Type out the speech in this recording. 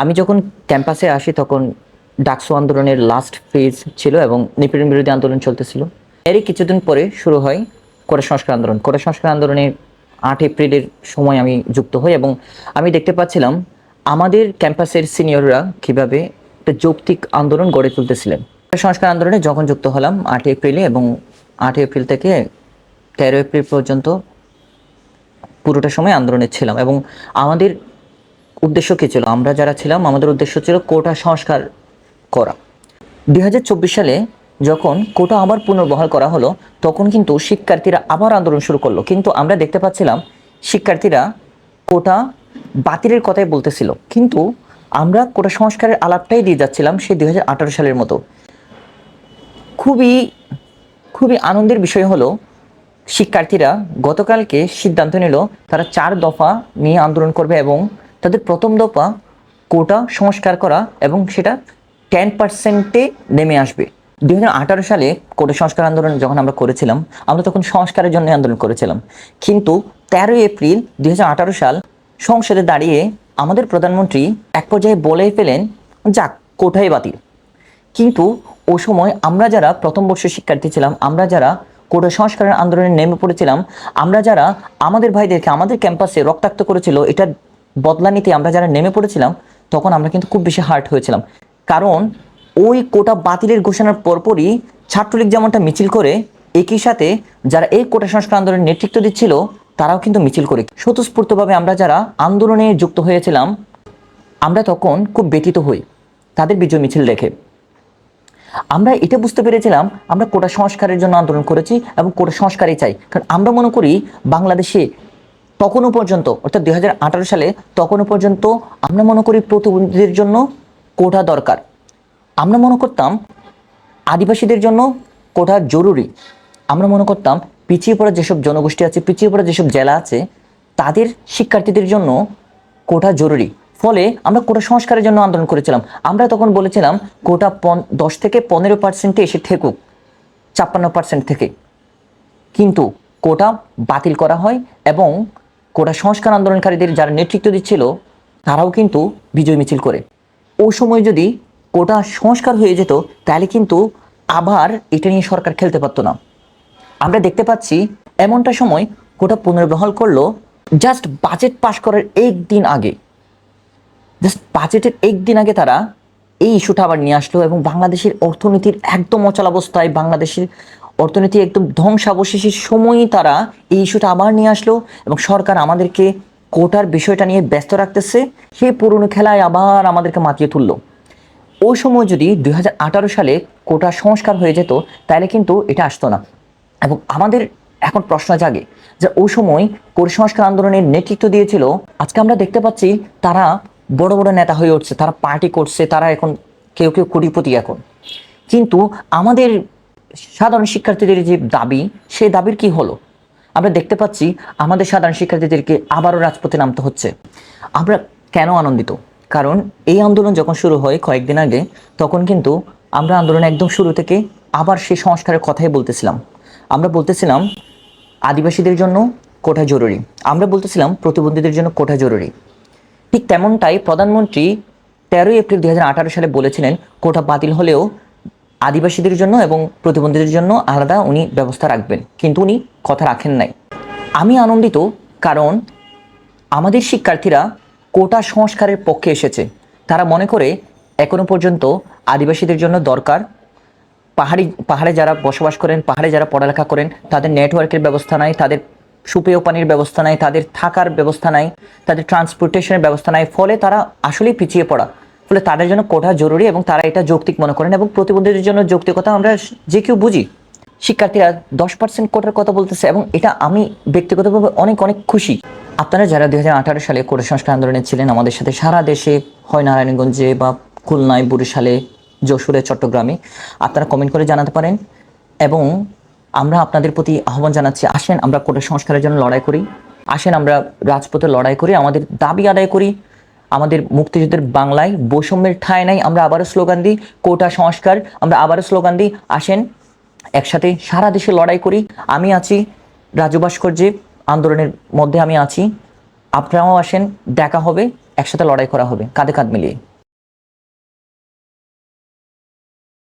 আমি যখন ক্যাম্পাসে আসি তখন ডাকসু আন্দোলনের লাস্ট ফেজ ছিল এবং নিপীড়ন বিরোধী আন্দোলন চলতেছিল। এরই কিছুদিন পরে শুরু হয় কোটা সংস্কার আন্দোলন। কোটা সংস্কার আন্দোলনে আট এপ্রিলের সময় আমি যুক্ত হই এবং আমি দেখতে পাচ্ছিলাম আমাদের ক্যাম্পাসের সিনিয়ররা কীভাবে একটা যৌক্তিক আন্দোলন গড়ে তুলতেছিলেন। সংস্কার আন্দোলনে যখন যুক্ত হলাম আট এপ্রিলে এবং আট এপ্রিল থেকে তেরো এপ্রিল পর্যন্ত পুরোটা সময় আন্দোলনে ছিলাম এবং আমাদের উদ্দেশ্য কী ছিল? আমরা যারা ছিলাম, আমাদের উদ্দেশ্য ছিল কোটা সংস্কার করা। দু হাজার চব্বিশ সালে যখন কোটা আবার পুনর্বহাল করা হলো, তখন কিন্তু শিক্ষার্থীরা আবার আন্দোলন শুরু করল। কিন্তু আমরা দেখতে পাচ্ছিলাম, শিক্ষার্থীরা কোটা বাতিলের কথাই বলতেছিল। কিন্তু আমরা কোটা সংস্কারের আলাপটাই দিয়ে যাচ্ছিলাম সেই দুই হাজার আঠারো সালের মতো। খুবই খুবই আনন্দের বিষয় হলো, শিক্ষার্থীরা গতকালকে সিদ্ধান্ত নিল, তারা চার দফা নিয়ে আন্দোলন করবে এবং তাদের প্রথম দফা কোটা সংস্কার করা এবং সেটা টেন পার্সেন্টে নেমে আসবে। দুই হাজার আঠারো সালে কোটা সংস্কার আন্দোলন যখন আমরা করেছিলাম, আমরা তখন সংস্কারের জন্য আন্দোলন করেছিলাম। কিন্তু তেরোই এপ্রিল দুই হাজার আঠারো সাল সংসদে দাঁড়িয়ে আমাদের প্রধানমন্ত্রী এক পর্যায়ে বলে ফেলেন, যাক, কোটাই বাতিল। কিন্তু ও সময় আমরা যারা প্রথম বর্ষের শিক্ষার্থী ছিলাম, আমরা যারা কোটা সংস্কারের আন্দোলনে নেমে পড়েছিলাম, আমরা যারা আমাদের ভাইদেরকে আমাদের ক্যাম্পাসে রক্তাক্ত করেছিল, এটা বদলা নিতে আমরা যারা নেমে পড়েছিলাম, তখন আমরা কিন্তু খুব বেশি হার্ট হয়েছিলাম। কারণ ওই কোটা বাতিলের ঘোষণার পরপরই ছাত্রলীগ যেমনটা মিছিল করে, একই সাথে যারা এই কোটা সংস্কার আন্দোলনের নেতৃত্ব দিচ্ছিল, তারাও কিন্তু মিছিল করে। স্বতঃস্ফূর্তভাবে আমরা যারা আন্দোলনে যুক্ত হয়েছিলাম, আমরা তখন খুব ব্যতীত হই তাদের বিজয় মিছিল দেখে। আমরা এটা বুঝতে পেরেছিলাম, আমরা কোটা সংস্কারের জন্য আন্দোলন করেছি এবং কোটা সংস্কারই চাই। কারণ আমরা মনে করি বাংলাদেশে তখনও পর্যন্ত, অর্থাৎ দু হাজার আঠারো সালে তখনও পর্যন্ত আমরা মনে করি প্রতিবন্ধীদের জন্য কোটা দরকার। আমরা মনে করতাম আদিবাসীদের জন্য কোটা জরুরি। আমরা মনে করতাম পিছিয়ে পড়া যেসব জনগোষ্ঠী আছে, পিছিয়ে পড়া যেসব জেলা আছে, তাদের শিক্ষার্থীদের জন্য কোটা জরুরি। ফলে আমরা কোটা সংস্কারের জন্য আন্দোলন করেছিলাম। আমরা তখন বলেছিলাম কোটা দশ থেকে পনেরো পার্সেন্টে এসে ঠেকুক ছাপ্পান্ন পার্সেন্ট থেকে। কিন্তু কোটা বাতিল করা হয় এবং কোটা সংস্কার আন্দোলনকারীদের যারা নেতৃত্ব দিচ্ছিল, তারাও কিন্তু বিজয় মিছিল করে। ওই সময় যদি কোটা সংস্কার হয়ে যেত, তাহলে কিন্তু আবার এটা নিয়ে সরকার খেলতে পারতো না। আমরা দেখতে পাচ্ছি এমনটা সময় কোটা পুনর্বহাল করল জাস্ট বাজেট পাশ করার একদিন আগে। জাস্ট বাজেটের একদিন আগে তারা এই ইস্যুটা আবার নিয়ে আসলো এবং বাংলাদেশের অর্থনীতির একদম অচল অবস্থায় বাংলাদেশের অর্থনীতি একদম ধ্বংসাবশেষের সময়ই তারা এই ইস্যুটা আবার নিয়ে আসলো এবং সরকার আমাদেরকে কোটার বিষয়টা নিয়ে ব্যস্ত রাখতেছে। সেই পুরনো খেলায় আবার আমাদেরকে মাতিয়ে তুললো। ওই সময় যদি দুই হাজার আঠারো সালে কোটা সংস্কার হয়ে যেত, তাহলে কিন্তু এটা আসতো না। এবং আমাদের এখন প্রশ্ন জাগে যে ওই সময় কোটা সংস্কার আন্দোলনের নেতৃত্ব দিয়েছিল, আজকে আমরা দেখতে পাচ্ছি তারা বড় বড় নেতা হয়ে উঠছে, তারা পার্টি করছে, তারা এখন কেউ কেউ কোটিপতি এখন। কিন্তু আমাদের সাধারণ শিক্ষার্থীদের যে দাবি সেই দাবির কি হলো? আমরা দেখতে পাচ্ছি আমাদের সাধারণ শিক্ষার্থীদেরকে আবারও রাজপথে নামতে হচ্ছে। আমরা কেন আনন্দিত? কারণ এই আন্দোলন যখন শুরু হয় কয়েকদিন আগে, তখন কিন্তু আমরা আন্দোলন একদম শুরু থেকে আবার সেই সংস্কারের কথাই বলতেছিলাম। আমরা বলতেছিলাম, আদিবাসীদের জন্য কোটা জরুরি। আমরা বলতেছিলাম, প্রতিবন্ধীদের জন্য কোটা জরুরি। ঠিক তেমনটাই প্রধানমন্ত্রী তেরোই এপ্রিল দুই হাজার আঠারো সালে বলেছিলেন, কোটা বাতিল হলেও আদিবাসীদের জন্য এবং প্রতিবন্ধীদের জন্য আলাদা উনি ব্যবস্থা রাখবেন, কিন্তু উনি কথা রাখেন নাই। আমি আনন্দিত কারণ আমাদের শিক্ষার্থীরা কোটা সংস্কারের পক্ষে এসেছে। তারা মনে করে এখনও পর্যন্ত আদিবাসীদের জন্য দরকার পাহাড়ি, পাহাড়ে যারা বসবাস করেন, পাহাড়ে যারা পড়ালেখা করেন, তাদের নেটওয়ার্কের ব্যবস্থা নাই, তাদের সুপেয় পানির ব্যবস্থা নাই, তাদের থাকার ব্যবস্থা নাই, তাদের ট্রান্সপোর্টেশনের ব্যবস্থা নাই, ফলে তারা আসলেই পিছিয়ে পড়া। ফলে তাদের জন্য কোটা জরুরি এবং তারা এটা যৌক্তিক মনে করেন এবং প্রতিবন্ধীদের জন্য যৌক্তিকতা আমরা যে কেউ বুঝি। শিক্ষার্থীরা দশ পার্সেন্ট কোটার কথা বলতেছে এবং এটা আমি ব্যক্তিগতভাবে অনেক অনেক খুশি। আপনারা যারা দুই হাজার আঠারো সালে কোটা সংস্কার আন্দোলনে ছিলেন, আমাদের সাথে সারা দেশে হয় নারায়ণগঞ্জে বা খুলনায়, বরিশালে, যশোরে, চট্টগ্রামে, আপনারা কমেন্ট করে জানাতে পারেন এবং আমরা আপনাদের প্রতি আহ্বান জানাচ্ছি, আসেন আমরা কোটা সংস্কারের জন্য লড়াই করি, আসেন আমরা রাজপথে লড়াই করি, আমাদের দাবি আদায় করি। আমাদের মুক্তিযুদ্ধের বাংলায় বৈষম্যের ঠাঁই নাই। আমরা আবারও স্লোগান দিই, কোটা সংস্কার। আমরা আবারও স্লোগান দিই, আসেন, একসাথে সারা দেশে লড়াই করি। আমি আছি রাজু ভাস্কর্যে, আন্দোলনের মধ্যে আমি আছি। আপনারাও আসেন, দেখা হবে, একসাথে লড়াই করা হবে। কাঁধে কাঁধ মিলিয়ে।